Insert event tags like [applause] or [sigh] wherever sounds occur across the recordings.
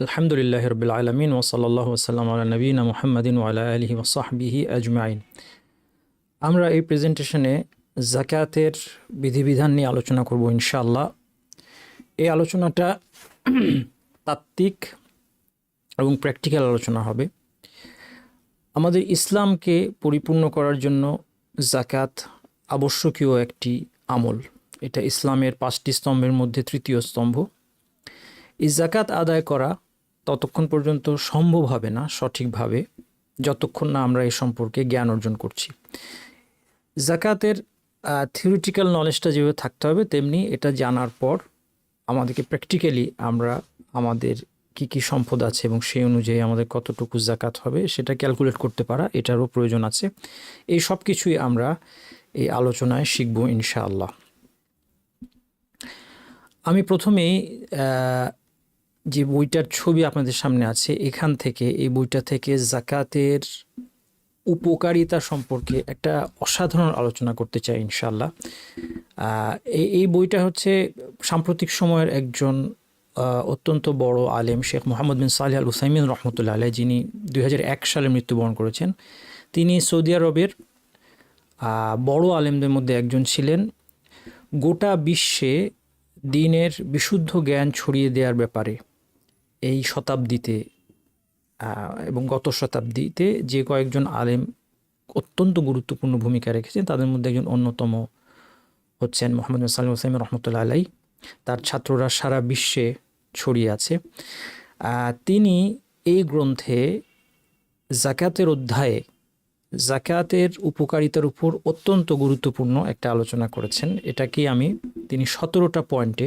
আলহামদুলিল্লাহ রবিল আলমিন ওসলাল্লাহ ওসাল্লাম আল্লাহ নবীনা মুহাম্মদিন ওয়ালা আলহি ওসাহবিহি আজমাইন। আমরা এই প্রেজেন্টেশনে জাকাতের বিধিবিধান নিয়ে আলোচনা করব ইনশাআল্লাহ। এই আলোচনাটা তাত্ত্বিক এবং প্র্যাকটিক্যাল আলোচনা হবে। আমাদের ইসলামকে পরিপূর্ণ করার জন্য জাকাত আবশ্যকীয় একটি আমল। এটা ইসলামের পাঁচটি স্তম্ভের মধ্যে তৃতীয় স্তম্ভ। এই জাকাত আদায় করা ততক্ষণ পর্যন্ত সম্ভব হবে না সঠিকভাবে যতক্ষণ না আমরা এই সম্পর্কে জ্ঞান অর্জন করছি। জাকাতের থিওরিটিক্যাল নলেজটা যেভাবে থাকতে হবে, তেমনি এটা জানার পর আমাদেরকে প্র্যাকটিক্যালি আমরা আমাদের কি কি সম্পদ আছে এবং সেই অনুযায়ী আমাদের কতটুকু জাকাত হবে সেটা ক্যালকুলেট করতে পারা, এটারও প্রয়োজন আছে। এই সব কিছুই আমরা এই আলোচনায় শিখব ইনশাআল্লাহ। আমি প্রথমেই যে বইটার ছবি আপনাদের সামনে আছে, এখান থেকে এই বইটা থেকে জাকাতের উপকারিতা সম্পর্কে একটা অসাধারণ আলোচনা করতে চাই ইনশাল্লাহ এই বইটা হচ্ছে সাম্প্রতিক সময়ের একজন অত্যন্ত বড় আলেম শেখ মোহাম্মদ বিন সালি আল হুসাইমিন রহমতুল্লাহ আলাই যিনি দুই হাজার এক সালে মৃত্যুবরণ করেছেন। তিনি সৌদি আরবের বড় আলেমদের মধ্যে একজন ছিলেন। গোটা বিশ্বে দিনের বিশুদ্ধ জ্ঞান ছড়িয়ে দেওয়ার ব্যাপারে এই শতাব্দীতে এবং গত শতাব্দীতে যে কয়েকজন আলেম অত্যন্ত গুরুত্বপূর্ণ ভূমিকা রেখেছেন, তাদের মধ্যে একজন অন্যতম হচ্ছেন মোহাম্মদ সালিম হোসাইম রহমতুল্লা আলাই তার ছাত্ররা সারা বিশ্বে ছড়িয়ে আছে। তিনি এই গ্রন্থে জাকাতের অধ্যায়ে, জাকাতের উপকারিতার উপর অত্যন্ত গুরুত্বপূর্ণ একটা আলোচনা করেছেন। এটাকে আমি, তিনি সতেরোটা পয়েন্টে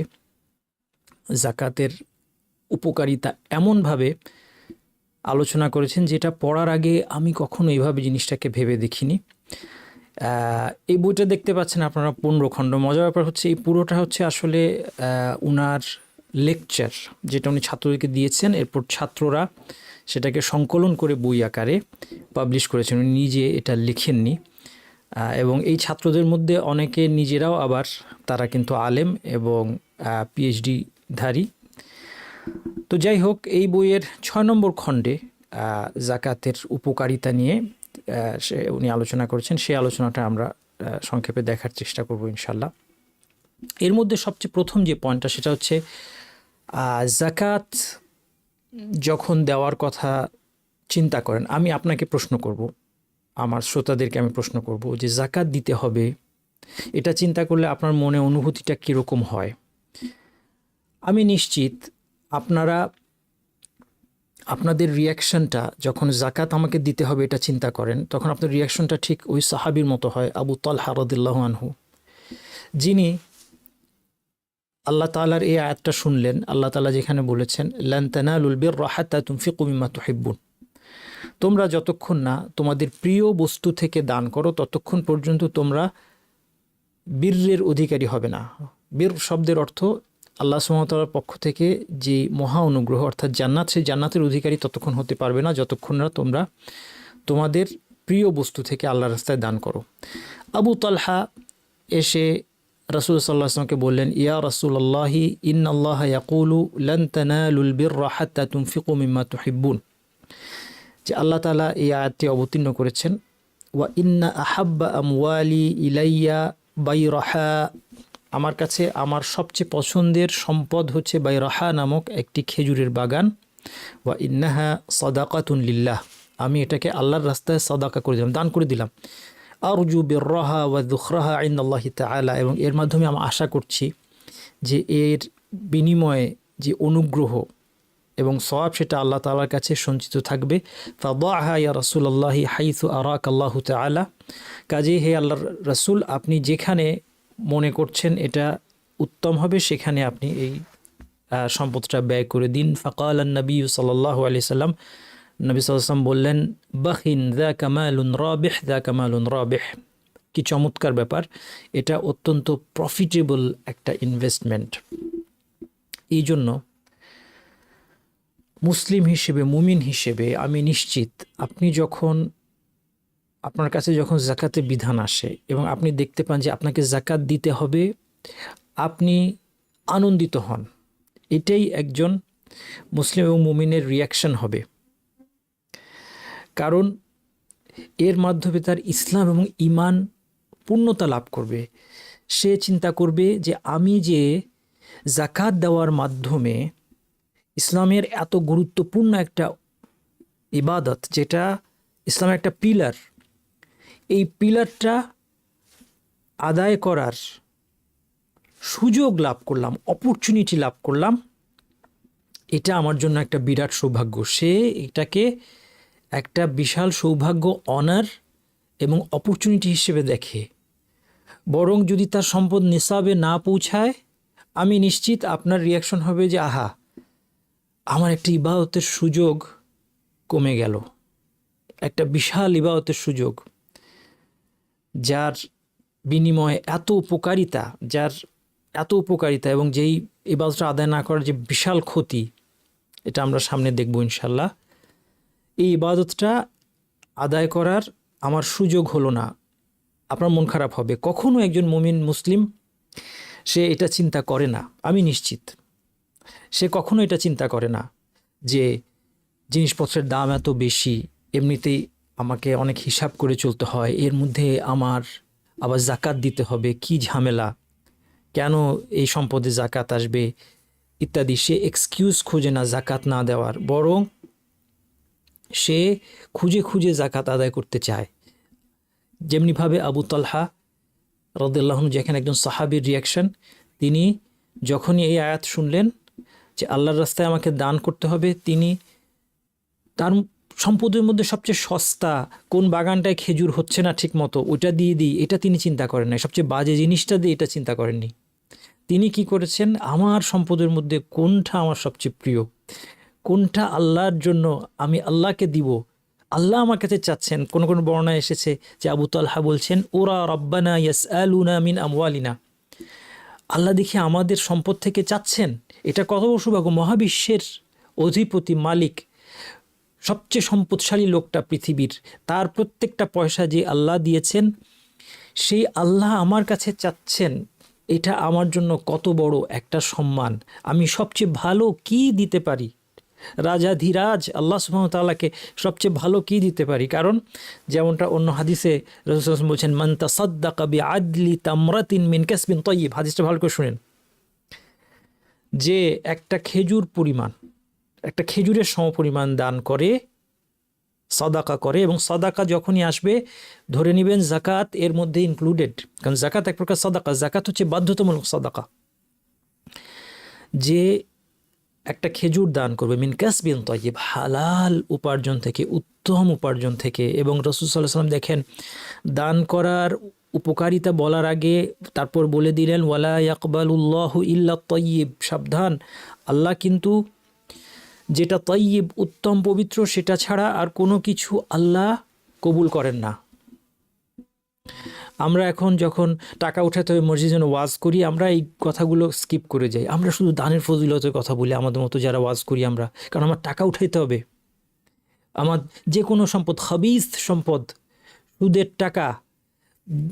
জাকাতের উপকারিতা এমনভাবে আলোচনা করেছেন যেটা পড়ার আগে আমি কখনো এইভাবে জিনিসটাকে ভেবে দেখিনি। এই বইটা দেখতে পাচ্ছেন আপনারা পনেরো খণ্ড। মজার ব্যাপার হচ্ছে এই পুরোটা হচ্ছে আসলে উনার লেকচার যেটা উনি ছাত্রদেরকে দিয়েছেন। এরপর ছাত্ররা সেটাকে সংকলন করে বই আকারে পাবলিশ করেছেন। উনি নিজে এটা লিখেননি। এবং এই ছাত্রদের মধ্যে অনেকে নিজেরাও আবার তারা কিন্তু আলেম এবং পিএইচডি ধারী। তো যাই হোক, এই বইয়ের ছয় নম্বর খণ্ডে জাকাতের উপকারিতা নিয়ে সে উনি আলোচনা করেছেন। সেই আলোচনাটা আমরা সংক্ষেপে দেখার চেষ্টা করব ইনশাল্লাহ এর মধ্যে সবচেয়ে প্রথম যে পয়েন্টটা, সেটা হচ্ছে জাকাত যখন দেওয়ার কথা চিন্তা করেন, আমি আপনাকে প্রশ্ন করব, আমার শ্রোতাদেরকে আমি প্রশ্ন করব যে জাকাত দিতে হবে, এটা চিন্তা করলে আপনার মনে অনুভূতিটা কীরকম হয়? আমি নিশ্চিত আপনারা, আপনাদের রিয়াকশনটা যখন জাকাত আমাকে দিতে হবে এটা চিন্তা করেন, তখন আপনার রিয়াকশনটা ঠিক ওই সাহাবির মতো হয়, আবু তাল হারদুল্লাহ আনহু। যিনি আল্লাহ তালার এই আয়াতটা শুনলেন, আল্লাহ তালা যেখানে বলেছেন ল্যান্তানালুল বীর রাহাত্তা তুমফি কুমিমা তুহিব্বুন। তোমরা যতক্ষণ না তোমাদের প্রিয় বস্তু থেকে দান করো, ততক্ষণ পর্যন্ত তোমরা বীরের অধিকারী হবে না। বীর শব্দের অর্থ আল্লাহ সুমতালার পক্ষ থেকে যে মহা অনুগ্রহ, অর্থাৎ জান্নাত, সেই জান্নাতের অধিকারী ততক্ষণ হতে পারবে না, যতক্ষণ না তোমরা তোমাদের প্রিয় বস্তু থেকে আল্লাহ রাস্তায় দান করো। আবু তালহা এসে রাসুল সাল্লাহ আসলামকে বললেন, ইয়া রাসুল আল্লাহি ইন আল্লাহ ইয়াকুলু যে আল্লাহ তালা এই আয়াতটি অবতীর্ণ করেছেন, ওয়া ইন্না আহাব্বা আমওয়ালি ইলাইয়া বাইরাহা আমার কাছে আমার সবচেয়ে পছন্দের সম্পদ হচ্ছে বাইরাহা নামক একটি খেজুরের বাগান। ওয়া ইন্নাহা সদাকাতুন লিল্লাহ। আমি এটাকে আল্লাহর রাস্তায় সদাকা করে দিলাম, দান করে দিলাম। আর আরজু বেররাহা ওয়া দুখরাহা আইন আল্লাহ তালা এবং এর মাধ্যমে আমি আশা করছি যে এর বিনিময়ে যে অনুগ্রহ এবং সব সেটা আল্লাহ তালার কাছে সঞ্চিত থাকবে। ফাদা ইয়া রসুল আল্লাহি হাইথু আরাক আল্লাহ তালা কাজে হে আল্লাহ রসুল, আপনি যেখানে মনে করছেন এটা উত্তম হবে, সেখানে আপনি এই সম্পদটা ব্যয় করে দিন। ফকাল নবী সাল্লাহ আলি সাল্লাম, নবী সাল্লাম বললেন বাহিন দ্য কামালুন রবেহ দ্য কামালুন রবেহ। কি চমৎকার ব্যাপার, এটা অত্যন্ত প্রফিটেবল একটা ইনভেস্টমেন্ট এই জন্য মুসলিম হিসেবে, মুমিন হিসেবে আমি নিশ্চিত, আপনি যখন আপনার কাছে যখন জাকাতের বিধান আসে এবং আপনি দেখতে পান যে আপনাকে জাকাত দিতে হবে, আপনি আনন্দিত হন। এটাই একজন মুসলিম এবং মুমিনের রিয়াকশন হবে। কারণ এর মাধ্যমে তার ইসলাম এবং ইমান পূর্ণতা লাভ করবে। সে চিন্তা করবে যে আমি যে জাকাত দেওয়ার মাধ্যমে ইসলামের এত গুরুত্বপূর্ণ একটা ইবাদত, যেটা ইসলামের একটা পিলার এই পিলারটা আদায় করার সুযোগ লাভ করলাম অপরচুনিটি লাভ করলাম। এটা আমার জন্য একটা বিরাট সৌভাগ্য। সে এটাকে একটা বিশাল সৌভাগ্য অনার এবং অপরচুনিটি হিসেবে দেখে। বরং যদি তার সম্পদ নিসাবে না পৌঁছায়, আমি নিশ্চিত আপনার রিয়াকশন হবে যে, আহা, আমার একটা ইবাহতের সুযোগ কমে গেল। একটা বিশাল ইবাদতের সুযোগ যার বিনিময়ে এত উপকারিতা, যার এত উপকারিতা এবং যেই ইবাদতটা আদায় না করার যে বিশাল ক্ষতি, এটা আমরা সামনে দেখব ইনশাল্লাহ। এই ইবাদতটা আদায় করার আমার সুযোগ হলো না। আপনার মন খারাপ হবে। কখনো একজন মুমিন মুসলিম, সে এটা চিন্তা করে না। আমি নিশ্চিত। সে কখনো এটা চিন্তা করে না যে জিনিসপত্রের দাম এত বেশি, এমনিতেই আমাকে অনেক হিসাব করে চলতে হয়। এর মধ্যে আমার আবার জাকাত দিতে হবে। কি ঝামেলা? কেন এই সম্পদে জাকাত আসবে? ইত্যাদি। সে এক্সকিউজ খোঁজে না জাকাত না দেওয়ার। বরং সে খুঁজে খুঁজে জাকাত আদায় করতে চায়। যেমনিভাবে আবু তালহা রদুল্লাহন যেখানে একজন সাহাবির রিয়াকশন তিনি যখনই এই আয়াত শুনলেন যে আল্লাহর রাস্তায় আমাকে দান করতে হবে, তিনি তার সম্পদের মধ্যে সবচেয়ে সস্তা কোন বাগানটায় খেজুর হচ্ছে না ঠিক মতো ওইটা দিয়ে দিই, এটা তিনি চিন্তা করেন নাই। সবচেয়ে বাজে জিনিসটা দিয়ে এটা চিন্তা করেননি। তিনি কি করেছেন? আমার সম্পদের মধ্যে কোনটা আমার সবচেয়ে প্রিয়? কোনটা আল্লাহর জন্য আমি আল্লাহকে দিব? আল্লাহ আমার কাছে চাচ্ছেন, কোন কোন বর্ণায় এসেছে যে আবু তালহা বলছেন, ওরা রব্বানা ইয়াস আলুনা মিন আমওয়ালিনা। আল্লাহ দেখি আমাদের সম্পদ থেকে চাচ্ছেন? এটা কত সৌভাগ্য, মহাবিশ্বের অধিপতি মালিক সবচেয়ে সম্পদশালী লোকটা পৃথিবীর। তার প্রত্যেকটা পয়সা যে আল্লাহ দিয়েছেন, সেই আল্লাহ আমার কাছে চাচ্ছেন, এটা আমার জন্য কত বড় একটা সম্মান। আমি সবচেয়ে ভালো কি দিতে পারি? রাজা ধীরাজ, আল্লাহ সুহামতাল্লাহকে সবচেয়ে ভালো কি দিতে পারি? কারণ যেমনটা অন্য হাদিসে রসুল বলছেন মান্তা সদ্দা কবি আদলি তামরাতিন মিন কাসবিন তৈব হাদিসটা ভালো করে শুনেন। যে একটা খেজুর পরিমাণ একটা খেজুরের সমপরিমাণ দান করে, সদাকা করে এবং সদাকা যখনই আসবে, ধরে নেবেন জাকাত এর মধ্যে ইনক্লুডেড কারণ জাকাত এক প্রকার সদাকা, জাকাত হচ্ছে বাধ্যতামূলক সদাকা। যে একটা খেজুর দান করবে, মিন কাসবিন তয়িব হালাল উপার্জন থেকে, উত্তম উপার্জন থেকে এবং রসুল সাল্লাহ সাল্লাম দেখেন, দান করার উপকারিতা বলার আগে তারপর বলে দিলেন, ওয়ালা ইয়াকবালুল্লাহ ইল্লা তয়িব সাবধান, আল্লাহ কিন্তু যেটা তৈব উত্তম, পবিত্র, সেটা ছাড়া আর কোনো কিছু আল্লাহ কবুল করেন না। আমরা এখন যখন টাকা উঠাতে হবে মসজিদ যেন ওয়াজ করি, আমরা এই কথাগুলো স্কিপ করে যাই। আমরা শুধু দানের ফজিলতের কথা বলি, আমাদের মতো যারা ওয়াজ করি আমরা। কারণ আমার টাকা উঠাইতে হবে। আমার যে কোনো সম্পদ হাবিজ সম্পদ, সুদের টাকা,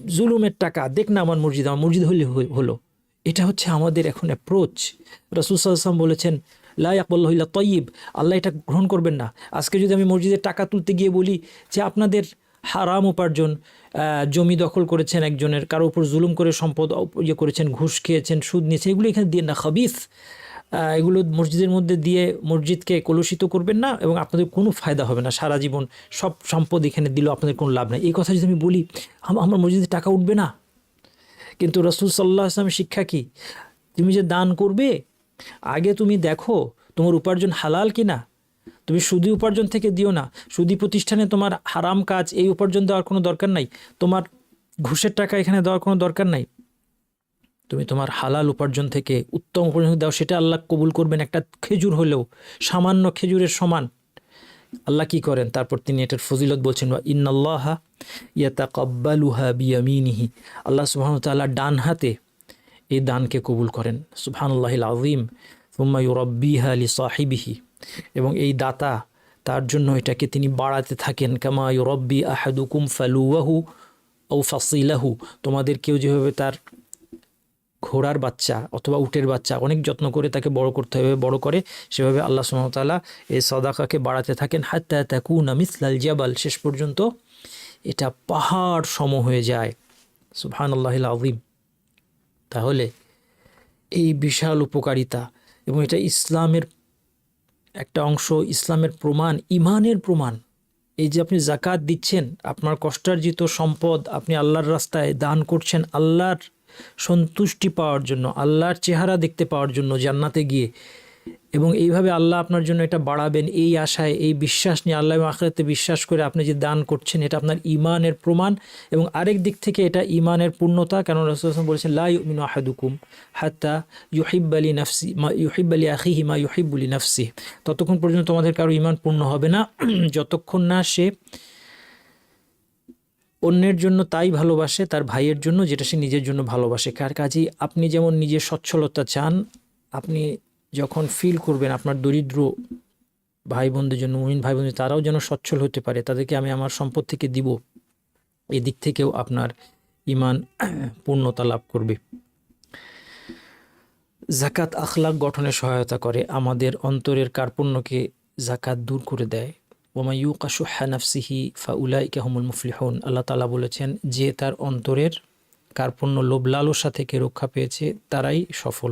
জুলুমের টাকা, দেখ না আমার মসজিদ আমার মসজিদ হলে হলো। এটা হচ্ছে আমাদের এখন অ্যাপ্রোচ রসুল সাল্লাম বলেছেন লা ইয়াকবল্লাহিল্লা তয়িব, আল্লাহ এটা গ্রহণ করবেন না। আজকে যদি আমি মসজিদের টাকা তুলতে গিয়ে বলি যে আপনাদের হারাম উপার্জন জমি দখল করেছেন একজনের, কারও উপর জুলুম করে সম্পদ ইয়ে করেছেন, ঘুষ খেয়েছেন, সুদ নিয়েছেন, এগুলো এখানে দিয়ে না, খাবিস। এগুলো মসজিদের মধ্যে দিয়ে মসজিদকে কলুষিত করবেন না এবং আপনাদের কোনো ফায়দা হবে না। সারা জীবন সব সম্পদ এখানে দিলেও আপনাদের কোনো লাভ নেই। এই কথা যদি আমি বলি আমার মসজিদে টাকা উঠবে না। কিন্তু রসুল সাল্লাহ আসলাম শিক্ষা কি? তুমি যে দান করবে আগে তুমি দেখো তোমার উপার্জন হালাল কি না তুমি সুদি উপার্জন থেকে দিও না। সুদি প্রতিষ্ঠানে তোমার হারাম কাজ, এই উপার্জন দেওয়ার কোনো দরকার নাই। তোমার ঘুষের টাকা এখানে দেওয়ার কোনো দরকার নাই। তুমি তোমার হালাল উপার্জন থেকে উত্তম উপার্জন দাও, সেটা আল্লাহ কবুল করবেন। একটা খেজুর হলেও, সামান্য খেজুরের সমান। আল্লাহ কি করেন? তারপর তিনি এটার ফজিলত বলছেন ইন্নআল্লাহা ইয়াতা কব্বালুহা বিয়ামিনিহি। আল্লাহ সুবাহতাল্লাহ ডান হাতে এই দানকে কবুল করেন। সুবহানুল্লাহিল আজিম সুম্মা ইউরব্বিহা লি সাহিবিহি এবং এই দাতা, তার জন্য এটাকে তিনি বাড়াতে থাকেন। কামা ইউরব্বি আহাদুকুম ফালুয়াহু ও ফাসিলাহু। তোমাদের কেউ যেভাবে তার ঘোড়ার বাচ্চা অথবা উটের বাচ্চা অনেক যত্ন করে তাকে বড় করতে হবে, বড় করে, সেভাবে আল্লাহ সুমতাল্লাহ এই সদাকাকে বাড়াতে থাকেন। হাত্তা তাকুনা মিসলাল জাবাল। শেষ পর্যন্ত এটা পাহাড় সম হয়ে যায়। সুবহান আল্লাহ আজিম তাহলে এই বিশাল উপকারিতা এবং এটা ইসলামের একটা অংশ, ইসলামের প্রমাণ, ইমানের প্রমাণ। এই যে আপনি জাকাত দিচ্ছেন, আপনার কষ্টার্জিত সম্পদ আপনি আল্লাহর রাস্তায় দান করছেন আল্লাহর সন্তুষ্টি পাওয়ার জন্য, আল্লাহর চেহারা দেখতে পাওয়ার জন্য জান্নাতে গিয়ে এবং এইভাবে আল্লাহ আপনার জন্য এটা বাড়াবেন, এই আশায়, এই বিশ্বাস নিয়ে আল্লাহ আখরাতে বিশ্বাস করে আপনি যে দান করছেন, এটা আপনার ইমানের প্রমাণ এবং আরেক দিক থেকে এটা ইমানের পূর্ণতা কেন রসুল বলেছেন, লা ইউমিনু আহাদুকুম হাত্তা ইউহিব আলী নাফসি, মা ইউহিব আলী আখিহি মা ইউহিবুলি নাফসি ততক্ষণ পর্যন্ত তোমাদের কারও ইমান পূর্ণ হবে না। [clears throat] যতক্ষণ না সে অন্যের জন্য তাই ভালোবাসে, তার ভাইয়ের জন্য যেটা সে নিজের জন্য ভালোবাসে। কার কাজেই আপনি যেমন নিজের সচ্ছলতা চান, আপনি যখন ফিল করবেন আপনার দরিদ্র ভাই বোনদের জন্য, মুমিন ভাই বোনদের তারাও যেন সচ্ছল হতে পারে, তাদেরকে আমি আমার সম্পদ থেকে দিব। এদিক থেকেও আপনার ইমান পূর্ণতা লাভ করবে। জাকাত আখলাক গঠনে সহায়তা করে, আমাদের অন্তরের কার্পণ্যকে জাকাত দূর করে দেয়। ওমা ইউকাশু হানাফসিহি ফাউলাই কাহমুল মুফলিহন। আল্লাহ তালা বলেছেন, যে তার অন্তরের কার্পণ্য লোভ লালসা থেকে রক্ষা পেয়েছে, তারাই সফল।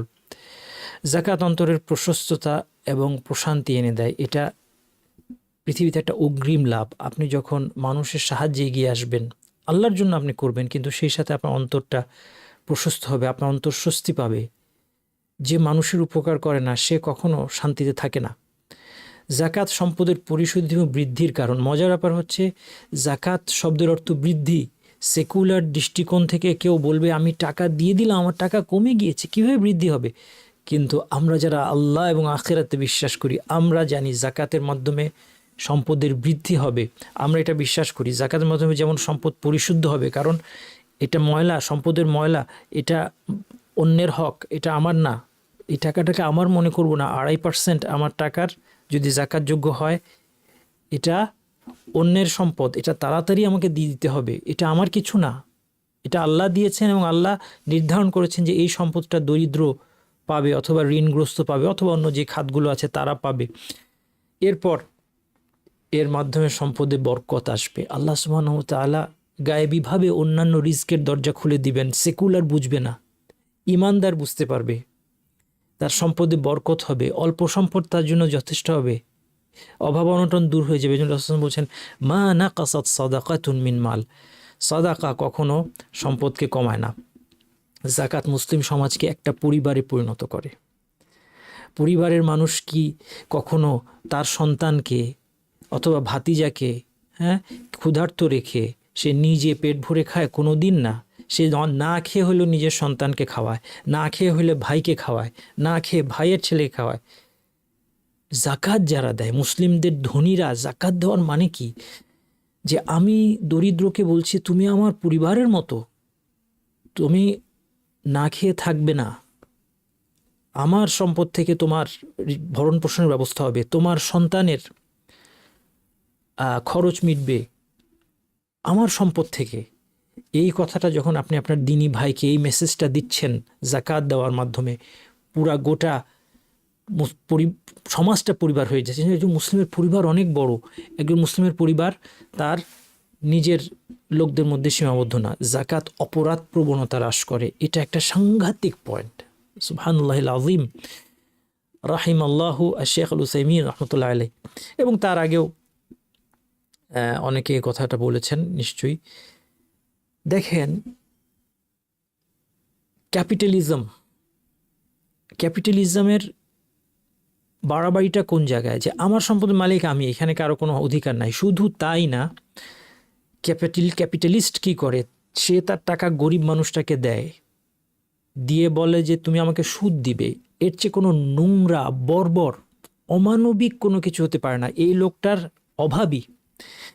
জাকাত অন্তরের প্রশস্ততা এবং প্রশান্তি এনে দেয়। এটা পৃথিবীতে একটা অগ্রিম লাভ। আপনি যখন মানুষের সাহায্যে এগিয়ে আসবেন, আল্লাহর জন্য আপনি করবেন, কিন্তু সেই সাথে আপনার অন্তরটা প্রশস্ত হবে, আপনার অন্তর স্বস্তি পাবে। যে মানুষের উপকার করে না, সে কখনো শান্তিতে থাকে না। জাকাত সম্পদের পরিশুদ্ধি এবং বৃদ্ধির কারণ। মজার ব্যাপার হচ্ছে জাকাত শব্দের অর্থ বৃদ্ধি। সেকুলার দৃষ্টিকোণ থেকে কেউ বলবে, আমি টাকা দিয়ে দিলাম, আমার টাকা কমে গিয়েছে, কীভাবে বৃদ্ধি হবে? কিন্তু আমরা যারা আল্লাহ এবং আখেরাতে বিশ্বাস করি, আমরা জানি জাকাতের মাধ্যমে সম্পদের বৃদ্ধি হবে। আমরা এটা বিশ্বাস করি। জাকাতের মাধ্যমে যেমন সম্পদ পরিশুদ্ধ হবে, কারণ এটা ময়লা, সম্পদের ময়লা, এটা অন্যের হক, এটা আমার না। এই টাকাটাকে আমার মনে করব না। আড়াই পার্সেন্ট আমার টাকার যদি জাকাতযোগ্য হয়, এটা অন্যের সম্পদ, এটা তাড়াতাড়ি আমাকে দিয়ে দিতে হবে। এটা আমার কিছু না। এটা আল্লাহ দিয়েছেন এবং আল্লাহ নির্ধারণ করেছেন যে এই সম্পদটা দরিদ্র পাবে অথবা ঋণগ্রস্ত পাবে অথবা অন্য যে খাতগুলো আছে তারা পাবে। এরপর এর মাধ্যমে সম্পদে বরকত আসবে। আল্লাহ সুবাহ তালা গায়েবীভাবে অন্যান্য রিস্কের দরজা খুলে দিবেন, সেকুলার বুঝবে না, ইমানদার বুঝতে পারবে। তার সম্পদে বরকত হবে, অল্প সম্পদ তার জন্য যথেষ্ট হবে। অভাব অনটন দূর হয়ে যাবে। রসুল বলছেন, মা না কাসাদ সদাকা তুনমিন মাল। সদাকা কখনো সম্পদকে কমায় না। জাকাত মুসলিম সমাজকে একটা পরিবারে পরিণত করে। পরিবারের মানুষ কি কখনো তার সন্তানকে অথবা ভাতিজাকে হ্যাঁ ক্ষুধার্ত রেখে সে নিজে পেট ভরে খায় কোনো দিন না? সে না খেয়ে হলেও নিজের সন্তানকে খাওয়ায়, না খেয়ে হলে ভাইকে খাওয়ায়, না খেয়ে ভাইয়ের ছেলেকে খাওয়ায়। জাকাত যারা দেয়, মুসলিমদের ধনীরা জাকাত দেওয়ার মানে কি? যে আমি দরিদ্রকে বলছি, তুমি আমার পরিবারের মতো। তুমি না খেয়ে থাকবে না। আমার সম্পদ থেকে তোমার ভরণ পোষণের ব্যবস্থা হবে। তোমার সন্তানের খরচ মিটবে। আমার সম্পদ থেকে। এই কথাটা যখন আপনি আপনার দিনী ভাইকে এই মেসেজটা দিচ্ছেন, জাকাত দেওয়ার মাধ্যমে, পুরা গোটা সমাজটা পরিবার হয়ে যাচ্ছে। একজন মুসলিমের পরিবার অনেক বড়। একজন মুসলিমের পরিবার তার নিজের লোকদের মধ্যে সীমাবদ্ধ না। জাকাত অপরাধ প্রবণতা হ্রাস করে। এটা একটা সাংঘাতিক পয়েন্ট সুবহানুল্লাহ আজিম রাহিম আল্লাহু শেখ আল হুসাইমিন রহমতুল্লাহ আলাই এবং তার আগেও অনেকে কথাটা বলেছেন, নিশ্চয়ই। দেখেন, ক্যাপিটালিজম। ক্যাপিটালিজমের বাড়াবাড়িটা কোন জায়গায়? যে আমার সম্পদের মালিক আমি, এখানে কারও কোনো অধিকার নাই। শুধু তাই না ক্যাপিটাল, ক্যাপিটালিস্ট কি করে? সে তার টাকা গরিব মানুষটাকে দেয়। দিয়ে বলে যে, তুমি আমাকে সুদ দিবে। এর চেয়ে কোনো নোংরা, বর্বর, অমানবিক কোনো কিছু হতে পারে না। এই লোকটার অভাবী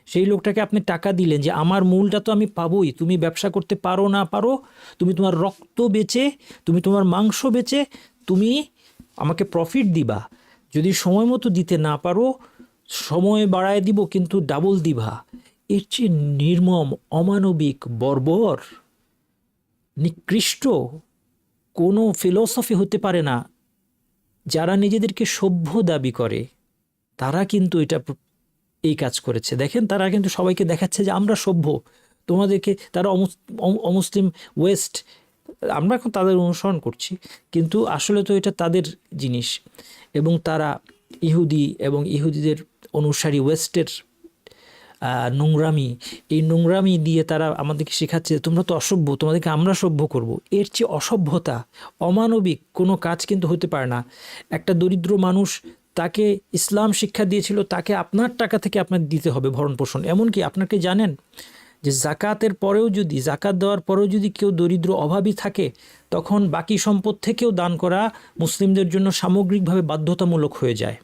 সেই লোকটাকে আপনি টাকা দিলেন যে, আমার মূলটা তো আমি পাবোই। তুমি ব্যবসা করতে পারো না পারো। তুমি তোমার রক্ত বেচে, তুমি তোমার মাংস বেচে, তুমি আমাকে প্রফিট দিবা। যদি সময় মতো দিতে না পারো, সময় বাড়ায় দিব কিন্তু ডাবল দিবা। এর চেয়ে নির্মম, অমানবিক, বর্বর, নিকৃষ্ট কোনো ফিলোসফি হতে পারে না। যারা নিজেদেরকে সভ্য দাবি করে, তারা কিন্তু এটা এই কাজ করেছে। দেখেন, তারা কিন্তু সবাইকে দেখাচ্ছে যে আমরা সভ্য। তোমাদেরকে, তারা অমুস- অমুসলিম, ওয়েস্ট, আমরা এখন তাদের অনুসরণ করছি। কিন্তু আসলে তো এটা তাদের জিনিস। এবং তারা ইহুদি এবং ইহুদিদের অনুসারী, ওয়েস্টের নোংরামি। এই নোংরামি দিয়ে তারা আমাদেরকে শেখাচ্ছে, তোমরা তো অসভ্য, তোমাদেরকে আমরা সভ্য করব। এর চেয়ে অসভ্যতা, অমানবিক কোনো কাজ কিন্তু হতে পারে না। একটা দরিদ্র মানুষ তাকে ইসলাম শিক্ষা দিয়েছিল, তাকে আপনার টাকা থেকে আপনার দিতে হবে ভরণ পোষণ এমনকি আপনাকে জানেন যে জাকাতের পরেও যদি, জাকাত দেওয়ার পরেও যদি কেউ দরিদ্র অভাবী থাকে, তখন বাকি সম্পদ থেকেও দান করা মুসলিমদের জন্য সামগ্রিকভাবে বাধ্যতামূলক হয়ে যায়।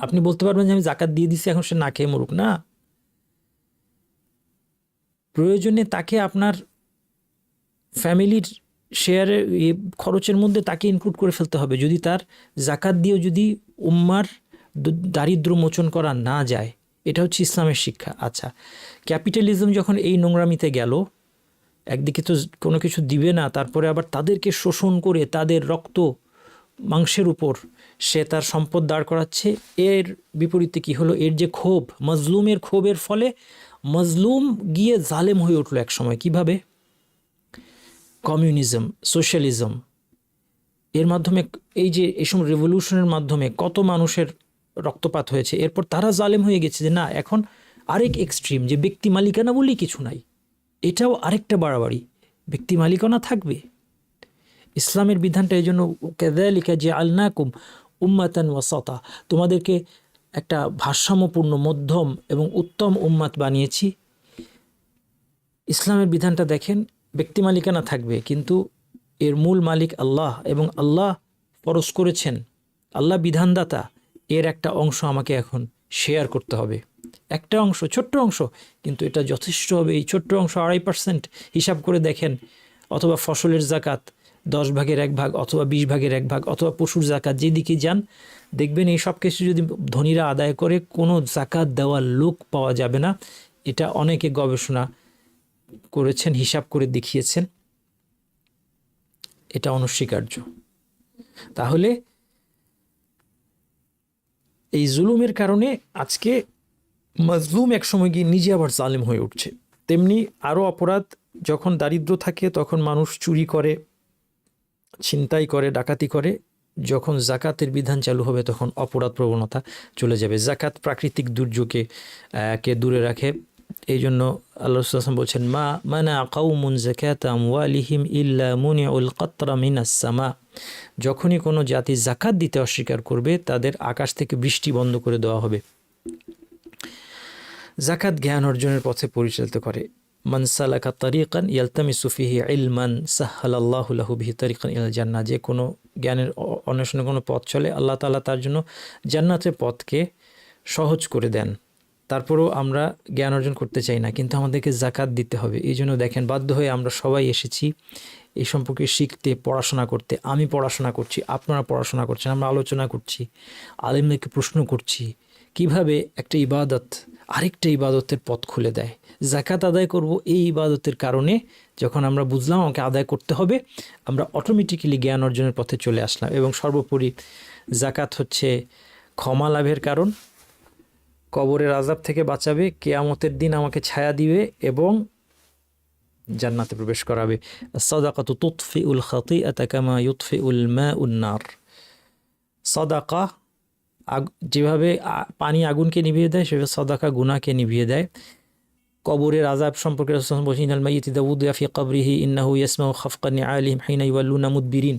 আপনি বলতে পারবেন যে আমি জাকাত দিয়ে দিছি, এখন সে না খেয়ে মরুক। না। প্রয়োজনে তাকে আপনার ফ্যামিলির শেয়ারের ইয়ে খরচের মধ্যে তাকে ইনক্লুড করে ফেলতে হবে। যদি তার জাকাত দিয়েও যদি উম্মার দ- দারিদ্র্য মোচন করা না যায়, এটা হচ্ছে ইসলামের শিক্ষা। আচ্ছা ক্যাপিটালিজম যখন এই নোংরামিতে গেল, একদিকে তো কোনো কিছু দিবে না, তারপরে আবার তাদেরকে শোষণ করে তাদের রক্ত মাংসের উপর সে তার সম্পদ দাঁড় করাচ্ছে। এর বিপরীতে কি হলো? এর যে ক্ষোভ, মজলুমের ক্ষোভের ফলে মজলুম গিয়ে জালেম হয়ে উঠল এক সময় কীভাবে? Communism, socialism. এর মাধ্যমে, এই যে এইসব রেভলিউশনের মাধ্যমে কত মানুষের রক্তপাত হয়েছে, এরপর তারা জালেম হয়ে গেছে যে না, এখন আরেক এক্সট্রিম যে ব্যক্তি মালিকানা বলেই কিছু নাই। এটাও আরেকটা বাড়াবাড়ি। ব্যক্তি মালিকানা থাকবে। ইসলামের বিধানটা এই জন্য কেদালিকা যে আলনাকুম উম্মাতান ওয়াসতা, তোমাদেরকে একটা ভারসাম্যপূর্ণ মধ্যম এবং উত্তম উম্মাত বানিয়েছি। ইসলামের বিধানটা দেখেন, ব্যক্তি মালিকানা থাকবে, কিন্তু এর মূল মালিক আল্লাহ এবং আল্লাহ পরশ করেছেন। আল্লাহ বিধানদাতা, এর একটা অংশ আমাকে এখন শেয়ার করতে হবে। একটা অংশ, ছোট্ট অংশ, কিন্তু এটা যথেষ্ট হবে। এই ছোট্ট অংশ আড়াই পার্সেন্ট হিসাব করে দেখেন, অথবা ফসলের জাকাত দশ ভাগের এক ভাগ অথবা বিশ ভাগের এক ভাগ অথবা পশুর জাকাত, যেদিকে যান, দেখবেন এই সব কিছু যদি ধনীরা আদায় করে, কোনো জাকাত দেওয়ার লোক পাওয়া যাবে না। এটা অনেকে গবেষণা করেছেন, হিসাব করে দেখিয়েছেন। এটা অনস্বীকার্য। তাহলে এই জুলুমের কারণে আজকে মজলুম একসময় গিয়ে নিজে আবার জালেম হয়ে উঠছে। তেমনি আরও অপরাধ, যখন দারিদ্র থাকে, তখন মানুষ চুরি করে ছিনতাই করে, ডাকাতি করে, যখন জাকাতের বিধান চালু হবে তখন অপরাধ প্রবণতা চলে যাবে। জাকাত প্রাকৃতিক দুর্যোগে কে দূরে রাখে। এই জন্য আল্লাহ সাল্লাম বলছেন, মা মানা কাউমুন জাকাত আমওয়ালিহিম ইল্লা মুনিউল উল মিনাস সামা। যখনই কোনো জাতি জাকাত দিতে অস্বীকার করবে, তাদের আকাশ থেকে বৃষ্টি বন্ধ করে দেওয়া হবে। জাকাত জ্ঞান অর্জনের পথে পরিচালিত করে। মান সালাকা তরিকান ইয়ালতামিসু ফিহি ইলমান সাহালাল্লাহু লাহু বিহি তরিকান ইল জান্নাহ যে কোনো জ্ঞানের অন্বেষণে কোনো পথ চলে, আল্লাহ তাআলা তার জন্য জান্নাতের পথকে সহজ করে দেন। তারপরেও আমরা জ্ঞান অর্জন করতে চাই না, কিন্তু আমাদেরকে জাকাত দিতে হবে। এই জন্য দেখেন, বাধ্য হয়ে আমরা সবাই এসেছি এই সম্পর্কে শিখতে, পড়াশোনা করতে। আমি পড়াশোনা করছি, আপনারা পড়াশোনা করছেন, আমরা আলোচনা করছি, আলিমদেরকে প্রশ্ন করছি, কীভাবে একটা ইবাদত আরেকটা ইবাদতের পথ খুলে দেয়। জাকাত আদায় করব এই ইবাদতের কারণে যখন আমরা বুঝলাম আমাকে আদায় করতে হবে, আমরা অটোমেটিক্যালি জ্ঞান অর্জনের পথে চলে আসলাম এবং সর্বোপরি জাকাত হচ্ছে ক্ষমা লাভের কারণ, কবরের আজাব থেকে বাঁচাবে, কেয়ামতের দিন আমাকে ছায়া দিবে এবং জান্নাতে প্রবেশ করাবে। সদাকাত তুৎফি উল খাতি কামা ইউৎফি উল মা উন্নার সদাকা যেভাবে পানি আগুনকে নিভিয়ে দেয়, সেভাবে সদাকা গুনাকে নিভিয়ে দেয়। কবরের আজাব সম্পর্কে রাসূল কবরিহি, ইন্নাহু ইয়াসমাউ খাফকানি আলিহিম হিনা ইওয়াল্লুনা মুদবিরিন।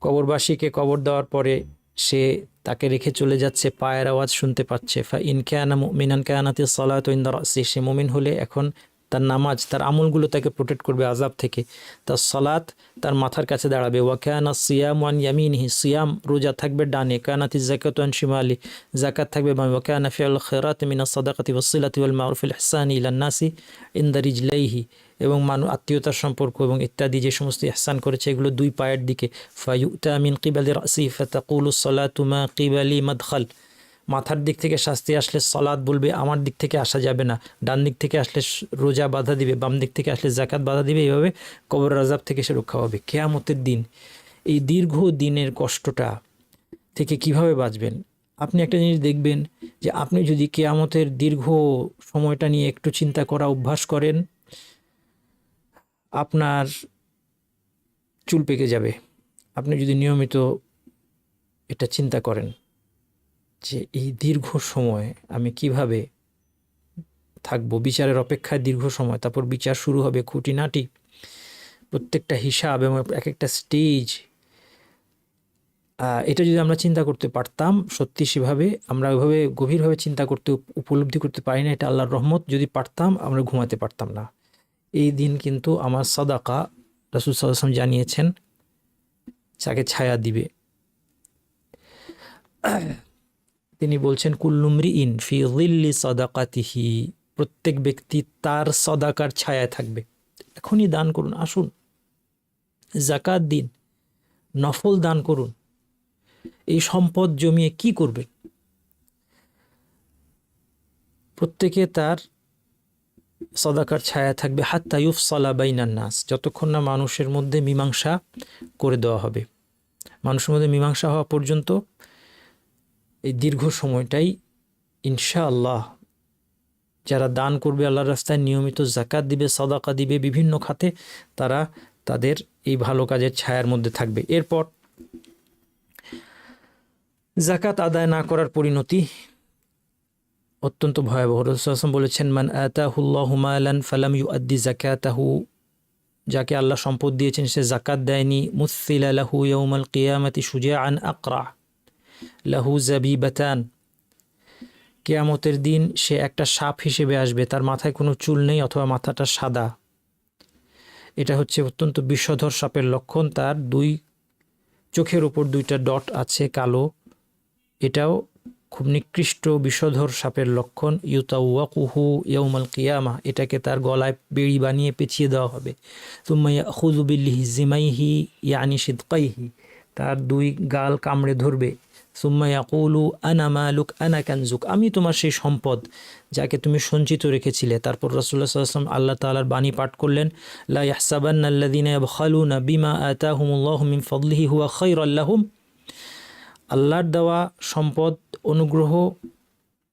কবরবাসীকে কবর দেওয়ার পরে সে তাকে রেখে চলে যাচ্ছে, পায়ের আওয়াজ শুনতে পাচ্ছে। ফা ইন ক্যানা মুমিনান ক্যানাতি সালাত ইন রাসি সে মুমিন হলে এখন তার নামাজ, তার আমলগুলো তাকে প্রোটেক্ট করবে আজাব থেকে। তার সলাত তার মাথার কাছে দাঁড়াবে। ওয়া ক্যানা সিয়াম ওয়ান ইয়ামিনহি, সিয়াম রোজা থাকবে ডানে। কানাতি জাকাত ওয়ান শিমালি জাকাত থাকবে বামে। ওয়া ক্যানা ফিয়াল খেরাত মিনা সাদাকাতি ওয়াসিলাতি ওয়াল মারুফিল ইহসানি ইলান নাসি ইন দ্য রিজলাইহি। এবং মানু আত্মীয়তার সম্পর্ক এবং ইত্যাদি যে সমস্ত ইহসান করেছে, এগুলো দুই পায়ের দিকে। ফায়ুতা মিন কিবালি রাসি ফাতাকুলু সালাতু মা কিবালি মাদখাল। মাথার দিক থেকে শাস্তি আসলে সলাদ বলবে, আমার দিক থেকে আসা যাবে না। ডান দিক থেকে আসলে রোজা বাধা দিবে, বাম দিক থেকে আসলে জাকাত বাধা দিবে, এইভাবে কবর রাজাব থেকে সে রক্ষা হবে কেয়ামতের দিন, এই দীর্ঘ দিনের কষ্টটা থেকে কীভাবে বাঁচবেন? আপনি একটা জিনিস দেখবেন যে আপনি যদি কেয়ামতের দীর্ঘ সময়টা নিয়ে একটু চিন্তা করা, অভ্যাস করেন, আপনার চুল পেকে যাবে। আপনি যদি নিয়মিত এটা চিন্তা করেন। যে এই দীর্ঘ সময় আমি কীভাবে থাকব? বিচারের অপেক্ষায় দীর্ঘ সময়, তারপর বিচার শুরু হবে খুঁটিনাটি, প্রত্যেকটা হিসাব এবং এক একটা স্টেজ এটা যদি আমরা চিন্তা করতে পারতাম, সত্যি সেভাবে আমরা ওইভাবে গভীরভাবে চিন্তা করতে, উপলব্ধি করতে পারি না, এটা আল্লাহর রহমত। যদি পারতাম, আমরা ঘুমাতে পারতাম না। এই দিন কিন্তু আমার সাদাকা, রাসুল সাল্লাম জানিয়েছেন, যাকে ছায়া দিবে। তিনি বলছেন কুল্লুমরি ইন ফি জিল্লি সদাকাতিহি প্রত্যেক ব্যক্তি তার সদাকার ছায়ায় থাকবে। এখনই দান করুন, আসুন। জাকাত দিন, নফল দান করুন। এই সম্পদ জমিয়ে কি করবেন? প্রত্যেকে তার সদাকার ছায়া থাকবে, হাত্তা ইউফ সালা বাইনান নাস, যতক্ষণ না মানুষের মধ্যে মীমাংসা করে দেওয়া হবে। মানুষের মধ্যে মীমাংসা হওয়া পর্যন্ত এই দীর্ঘ সময়টাই ইনশাআল্লাহ যারা দান করবে, আল্লাহর রাস্তায় নিয়মিত জাকাত দিবে, সদাকা দিবে, বিভিন্ন খাতে তারা তাদের এই ভালো কাজের ছায়ার মধ্যে থাকবে। এরপর জাকাত আদায় না করার পরিণতি অত্যন্ত ভয়াবহ। রসুলাম বলেছেন, মান আতাহুল্লাহু মালান ফালাম ইউ আদ্দি জাকাতাহু যাকে আল্লাহ সম্পদ দিয়েছেন, সে জাকাত দেয়নি। মুসিল লাহু ইয়ৌমাল কিয়ামতি সুজা আন আকরা লাহু জাবিবাতান। কেয়ামতের দিন সে একটা সাপ হিসেবে আসবে, তার মাথায় কোনো চুল নেই অথবা মাথাটা সাদা। এটা হচ্ছে অত্যন্ত বিষধর সাপের লক্ষণ, তার দুই চোখের উপর দুইটা ডট আছে কালো। এটাও খুব নিকৃষ্ট বিষধর সাপের লক্ষণ। ইউতাউয়াকুহু ইয়ৌমাল কিয়ামা, এটাকে তার গলায় বেড়ি বানিয়ে পেঁচিয়ে দেওয়া হবে। তুমাইয়া খুজুবিল্লিহি জিমাইহি ইয়ানি সিদ্কাইহি, তার দুই গাল কামড়ে ধরবে। আনা আনা আমি তোমার সেই সম্পদ যাকে তুমি সঞ্চিত রেখেছিলে। তারপর রসুল্লাহ আল্লাহ তালার বাণী পাঠ করলেন, লা বিমা হুয়া আল্লাহর দেওয়া সম্পদ, অনুগ্রহ,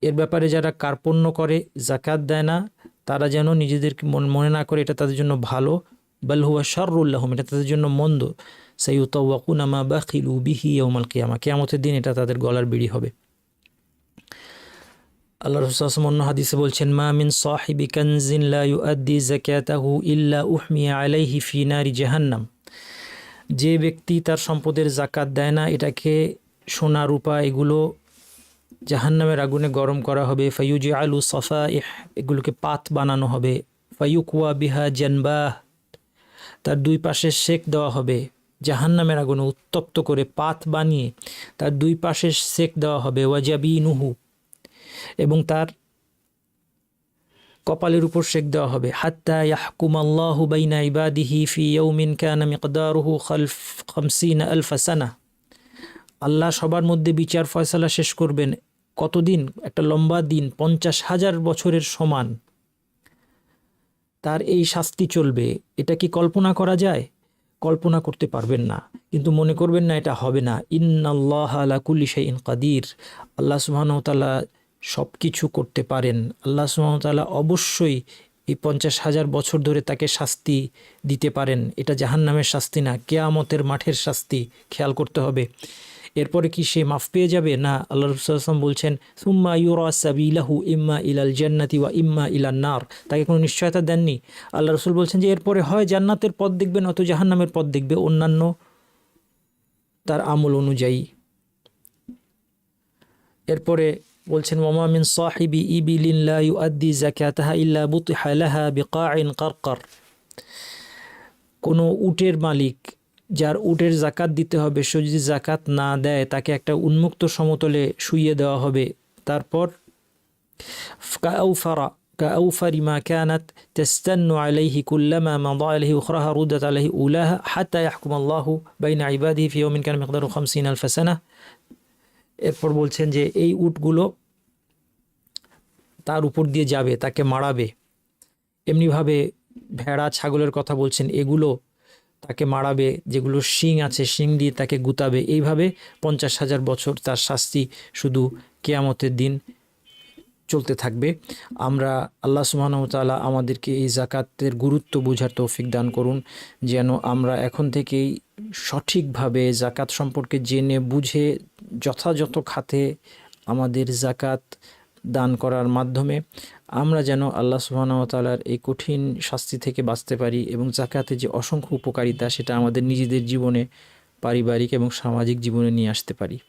এর ব্যাপারে যারা কার্পণ্য করে জাকাত দেয় না, তারা যেন নিজেদেরকে মন- না করে, এটা তাদের জন্য ভালো। বাল হুয়া শাররুল্লাহম এটা তাদের জন্য মন্দ। সাইউতাওয়াকুন আমা বাখিলু বিহি ইয়াউমাল কিয়ামা। কেয়ামতের দিন এটা তাদের গলার বিড়ি হবে। আল্লাহ রসুল অন্য হাদিসে বলছেন, মা মিন সাহিবি কানজিন লা ইউআদ্দি যাকাতাহু ইল্লা উহমিয়া আলাইহি ফি নারি জাহান্নাম। যে ব্যক্তি তার সম্পদের জাকাত দেয় না, এটাকে সোনা, রূপা, এগুলো জাহান্নামের আগুনে গরম করা হবে। ফাইউজি আলু সফা এগুলোকে পাত বানানো হবে। ফাইউকুয়া বিহা জানবাহ, তার দুই পাশে শেক দেওয়া হবে। জাহান্নামের আগুনে উত্তপ্ত করে পাত বানিয়ে তার দুই পাশে শেক দেওয়া হবে ওয়াজাবি নুহু এবং তার কপালের উপর শেক দেওয়া হবে। হাত্তা ইয়াহকুম আল্লাহু বাইনা ইবাদিহি ফি ইয়াউমিন কানা মিকদারুহু খালফ খামসিনা আলফা সানা। আল্লাহ সবার মধ্যে বিচার ফয়সালা শেষ করবেন। কতদিন? একটা লম্বা দিন, পঞ্চাশ হাজার বছরের সমান। তার এই শাস্তি চলবে। এটা কি কল্পনা করা যায়? কল্পনা করতে পারবেন না। কিন্তু মনে করবেন না, এটা হবে না। ইন্নাল্লাহ আলা কুল্লি শাইইন কাদির। আল্লাহ ওয়া সব কিছু করতে পারেন। আল্লাহ ওয়া অবশ্যই এই পঞ্চাশ হাজার বছর ধরে তাকে শাস্তি দিতে পারেন। এটা জাহান্নামের শাস্তি না, কেয়ামতের মাঠের শাস্তি। খেয়াল করতে হবে। এরপরে কি সে মাফ পেয়ে যাবে? না, আল্লাহ রসুলাম বলছেন, সুম্মা ইউরা সাবিলাহু ইম্মা ইলাল জান্নাতি ওয়া ইম্মা ইলান নার। তাকে কোনো নিশ্চয়তা দেননি। আল্লাহ রসুল বলছেন যে, এরপরে হয় জান্নাতের পথ দেখবে নয়তো জাহান্নামের পথ দেখবে অন্যান্য তার আমল অনুযায়ী। এরপরে বলছেন ওমা মিন সাহিবি ইবিলিন লা ইউআদ্দি যাকাতাহা ইল্লা বুতিহা লাহা বিকাইন কারকার। কোনো উটের মালিক যার উটের জাকাত দিতে হবে সে যদি জাকাত না দেয় তাকে একটা উন্মুক্ত সমতলে শুইয়ে দেওয়া হবে তারপর কাউফারা كأوفر ما كانت تستن عليه كلما مضى عليه أخراها ردت عليه أولاها حتى يحكم الله بين عباده في يوم كان مقداره خمسين ألف سنة এরপর বলছেন যে এই উটগুলো তার উপর দিয়ে যাবে তাকে মারাবে এমনিভাবে ভেড়া ছাগলের কথা বলছেন এগুলো তাকে মারাবে, যেগুলো শিং আছে, শিং দিয়ে তাকে গুতাবে। এইভাবে পঞ্চাশ হাজার বছর তার শাস্তি শুধু কেয়ামতের দিন চলতে থাকবে। আমরা আল্লাহ সুবাহতালা আমাদেরকে এই জাকাতের গুরুত্ব বোঝার তৌফিক দান করুন, যেন আমরা এখন থেকেই সঠিকভাবে জাকাত সম্পর্কে জেনে বুঝে যথাযথ খাতে আমাদের জাকাত দান করার মাধ্যমে আমরা যেন আল্লাহ সুবাহতালার এই কঠিন শাস্তি থেকে বাঁচতে পারি এবং জাকাতে যে অসংখ্য উপকারিতা সেটা আমাদের নিজেদের জীবনে পারিবারিক এবং সামাজিক জীবনে নিয়ে আসতে পারি।